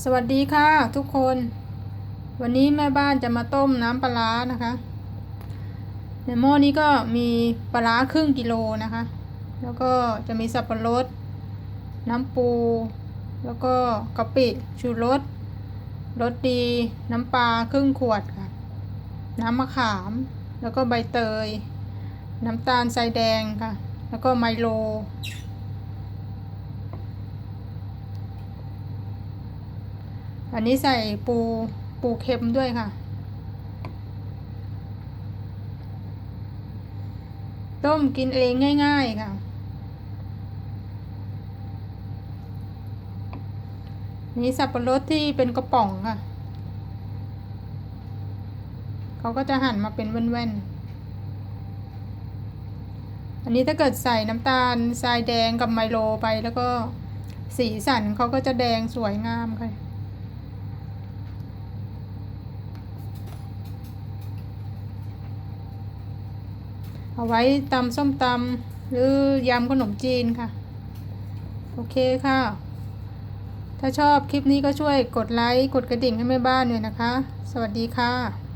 สวัสดีค่ะทุกคน วันนี้แม่บ้านจะมาต้มน้ำปลานะคะ ในหม้อนี้ก็มีปลาร้าครึ่งกิโลนะคะ แล้วก็จะมีสับปะรด น้ำปู แล้วก็กะปิชูรสรสดีน้ำปลาครึ่งขวดค่ะ น้ำมะขาม แล้วก็ใบเตย น้ำตาลทรายแดงค่ะ แล้วก็ไมโล อันนี้ใส่ปูปูเค็มด้วยค่ะ ต้มกินเองง่ายๆค่ะ นี่สับปะรดที่เป็นกระป๋องค่ะ เขาก็จะหั่นมาเป็นแว่นๆ อันนี้ถ้าเกิดใส่น้ำตาลทรายแดงกับไมโลไปแล้วก็สีสันเขาก็จะแดงสวยงามค่ะ เอาไว้ตำส้มตำหรือยำขนมจีนค่ะ โอเคค่ะ ถ้าชอบคลิปนี้ก็ช่วยกดไลค์ กดกระดิ่งให้แม่บ้านด้วยนะคะ สวัสดีค่ะ